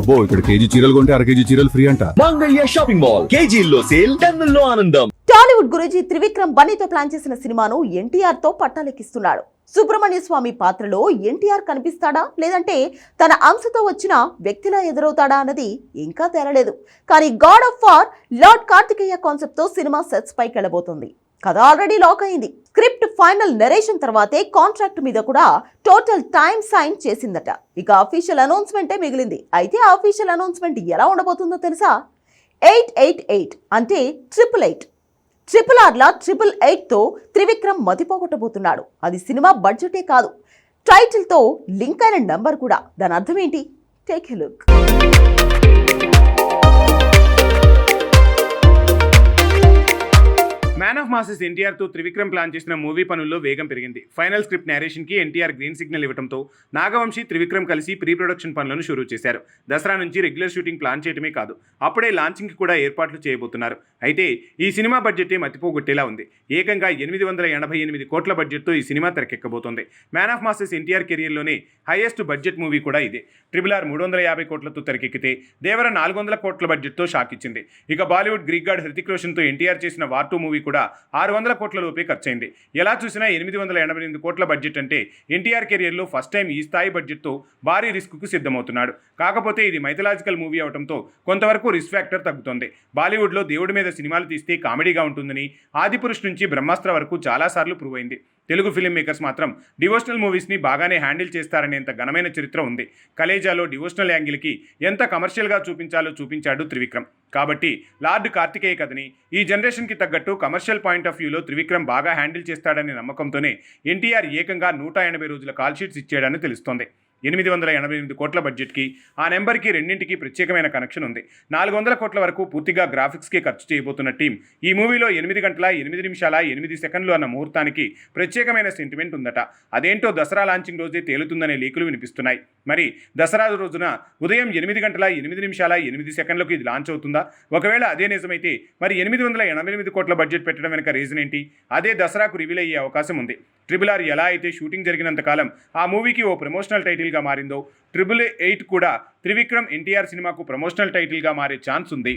అబ్బో ఇక్కడ కేజీ చీరలు కొంటే అర కేజీ చీరలు ఫ్రీ అంట. Mangalya shopping mall. కేజీల్లో సేల్ టన్నుల్లో ఆనందం. టాలీవుడ్ గురించి త్రివిక్రమ్ బన్నీతో ప్లాన్ చేసిన సినిమాను ఎన్టీఆర్తో పట్టాలెక్కిస్తున్నాడు. సుబ్రహ్మణ్య స్వామి పాత్రలో ఎన్టీఆర్ కనిపిస్తాడా? లేదంటే తన అంశతో వచ్చిన వ్యక్తిలా ఎదురవుతాడా అన్నది ఇంకా తేలలేదు. కానీ god of war lord Karthikeya కాన్సెప్ట్తో సినిమా సెట్స్ పైకి వెళ్ళబోతుంది కథ ఆల్రెడీ లాక్ అయింది. స్క్రిప్ట్ ఫైనల్ నెరేషన్ తర్వాతే కాంట్రాక్ట్ మీద కూడా టోటల్ టైం సైన్ చేసిందట. ఇక అఫీషియల్ అనౌన్స్మెంటే మిగిలింది. అయితే ఆ అఫీషియల్ అనౌన్స్మెంట్ ఎలా ఉండబోతుందో తెలుసా? ఎయిట్ ఎయిట్ ఎయిట్ అంటే ట్రిపుల్ ఎయిట్ ట్రిపుల్ ఆర్లా ట్రిపుల్ ఎయిట్తో త్రివిక్రమ్ మతిపోగొట్టబోతున్నాడు. అది సినిమా బడ్జెటే కాదు. టైటిల్తో లింక్ అయిన నంబర్ కూడా. దాని అర్థం ఏంటి? Take a look man of masses ఎన్టీఆర్తో Trivikram plan చేసిన మూవీ పనుల్లో వేగం పెరిగింది. ఫైనల్ స్క్రిప్ట్ నేరేషన్కి ఎన్టీఆర్ గ్రీన్ సిగ్నల్ ఇవ్వడంతో నాగవంశి త్రివిక్రమ్ కలిసి ప్రీ ప్రొడక్షన్ పనులను షురూ చేశారు. దసరా నుంచి రెగ్యులర్ షూటింగ్ ప్లాన్ చేయడమే కాదు అప్పుడే లాంచింగ్కి కూడా ఏర్పాట్లు చేయబోతున్నారు. అయితే ఈ సినిమా బడ్జెటే మతిపోగొట్టేలా ఉంది. ఏకంగా ఎనిమిది వందల ఎనభై ఎనిమిది కోట్ల బడ్జెట్తో ఈ సినిమా తెరకెక్కబోతోంది. మ్యాన్ ఆఫ్ మాసెస్ ఎన్టీఆర్ కెరియర్లోనే హైయెస్ట్ బడ్జెట్ మూవీ కూడా ఇదే. ట్రిపుల్ ఆర్ మూడు వందల యాభై కోట్లతో తెరకెక్కితే దేవర నాలుగు వందల కోట్ల బడ్జెట్తో షాక్ ఇచ్చింది. ఇక బాలీవుడ్ గ్రీక్ గార్డ్ హృతిక్ రోషన్తో ఎన్టీఆర్ చేసిన వార్ టూ మూవీ కూడా ఆరు వందల కోట్ల లోపే ఖర్చయింది. ఎలా చూసినా ఎనిమిది వందల ఎనభై ఎనిమిది కోట్ల బడ్జెట్ అంటే ఎన్టీఆర్ కెరియర్లో ఫస్ట్ టైం ఈ స్థాయి బడ్జెట్తో భారీ రిస్క్కు సిద్ధమవుతున్నాడు. కాకపోతే ఇది మైథలాజికల్ మూవీ అవడంతో కొంతవరకు రిస్క్ ఫ్యాక్టర్ తగ్గుతోంది. బాలీవుడ్లో దేవుడి మీద సినిమాలు తీస్తే కామెడీగా ఉంటుందని ఆదిపురుష్ నుంచి బ్రహ్మాస్త్ర వరకు చాలాసార్లు ప్రూవ్ అయింది. తెలుగు ఫిలిం మేకర్స్ మాత్రం డివోషనల్ మూవీస్ని బాగానే హ్యాండిల్ చేస్తారనేంత ఘనమైన చరిత్ర ఉంది. కలేజాలో డివోషనల్ యాంగిల్కి ఎంత కమర్షియల్గా చూపించాలో చూపించాడు త్రివిక్రమ్. కాబట్టి లార్డ్ కార్తికేయ కథని ఈ జనరేషన్కి తగ్గట్టు కమర్షియల్ పాయింట్ ఆఫ్ వ్యూలో త్రివిక్రమ్ బాగా హ్యాండిల్ చేస్తాడనే నమ్మకంతోనే ఎన్టీఆర్ ఏకంగా నూట ఎనభై రోజుల కాల్ షీట్స్ ఇచ్చాడని తెలుస్తోంది. ఎనిమిది వందల ఎనభై ఎనిమిది కోట్ల బడ్జెట్కి ఆ నెంబర్కి రెండింటికి ప్రత్యేకమైన కనెక్షన్ ఉంది. నాలుగు వందల కోట్ల వరకు పూర్తిగా గ్రాఫిక్స్కి ఖర్చు చేయబోతున్న టీం ఈ మూవీలో ఎనిమిది గంటల ఎనిమిది నిమిషాల ఎనిమిది సెకండ్లు అన్న ముహూర్తానికి ప్రత్యేకమైన సెంటిమెంట్ ఉందట. అదేంటో దసరా లాంచింగ్ రోజే తేలుతుందనే లీకులు వినిపిస్తున్నాయి. మరి దసరా రోజున ఉదయం ఎనిమిది గంటల ఎనిమిది నిమిషాల ఎనిమిది సెకండ్లకు ఇది లాంచ్ అవుతుందా? ఒకవేళ అదే నిజమైతే మరి ఎనిమిది వందల ఎనభై ఎనిమిది కోట్ల బడ్జెట్ పెట్టడం వెనుక రీజన్ ఏంటి? అదే దసరాకు రివీల్ అయ్యే అవకాశం ఉంది. ట్రిబుల్ ఆర్ ఎలా అయితే షూటింగ్ జరిగినంత కాలం ఆ మూవీకి ఓ ప్రమోషనల్ టైటిల్గా మారిందో. ట్రిపుల్ ఎయిట్ కూడా త్రివిక్రమ్ ఎన్టీఆర్ సినిమాకు ప్రమోషనల్ టైటిల్గా మారే ఛాన్స్ ఉంది.